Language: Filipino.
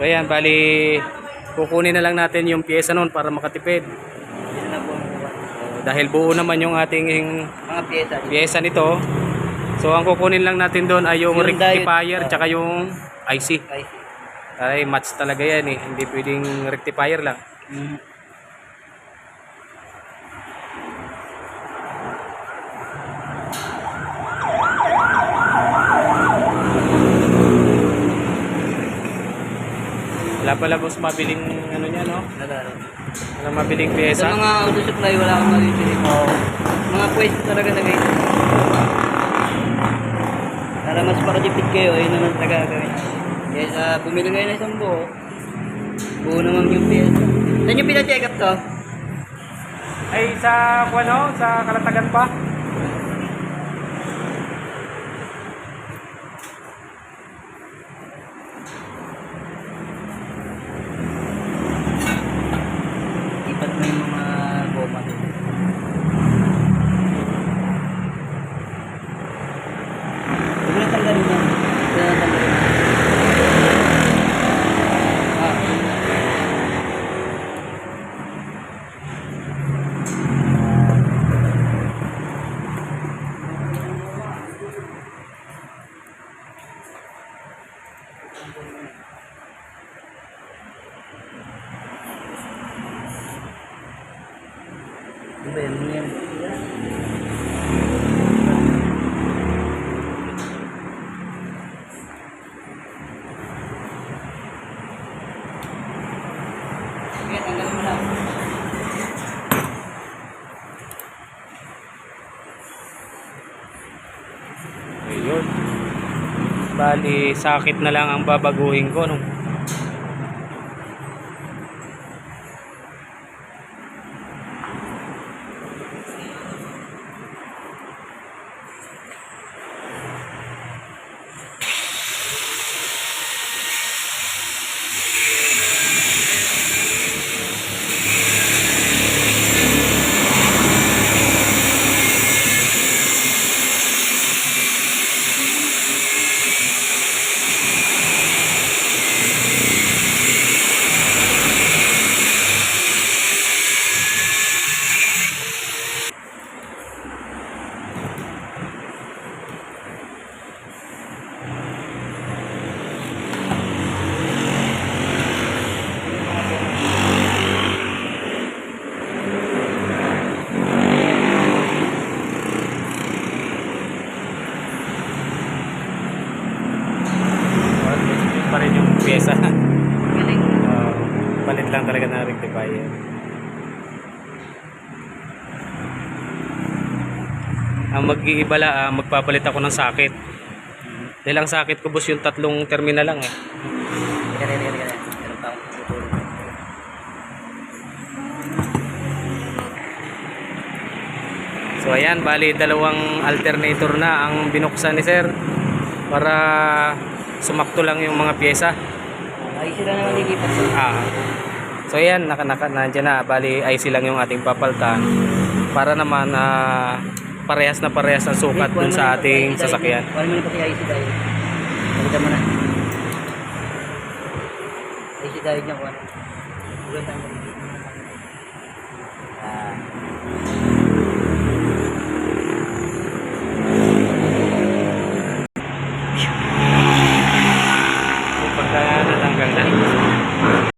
So ayan, bali kukunin na lang natin yung pyesa nun para makatipid. Na po kuha. Dahil buo naman yung ating Mga pyesa. pyesa nito. So ang kukunin lang natin doon ay yung, Yung rectifier diode, tsaka yung IC. Ay, Ay match talaga yan eh. Hindi pwedeng rectifier lang. mm. Wala pala boss mabiling ano niya no? Nagaro. Wala mabiling Sa pyesa. mga auto supply, wala akong mabibili. Oo. Mga pwesto talaga na ganyan. Para mas makatipid kayo, ayun naman talaga gawin. Kaya sa bumili kayo ng isang buo, buo naman yung pyesa. Saan yung pina-check up to? Ay sa ano, sa kalatagan pa. Ipat mo yung mga goma doon. Huwag mo na tanggalin yan. Huwag mo na tanggalin yan. Ah, yun na. Lang. Ayun. Bali, sakit na lang ang babaguhin ko. No? Yun pa rin yung pyesa. Galing. Uh, palit lang talaga na rectifier. Ang mag-iiba la, ah, magpapalit ako ng sakit. Dahil ang sakit ko boss yung tatlong terminal lang eh. So ayan, bali dalawang alternator na ang binuksan ni sir para sumakto lang yung mga pyesa. Ay sila na malilipat sa Ah. So yan, naka, naka, nandiyan na. Bali, ay silang yung ating papaltan. Para naman na parehas na parehas ang sukat dun sa ating sasakyan. Kuhan mo na pati IC dahil. Pagkita mo na. IC dahil niya kuhan. Ulan tayo. Ah.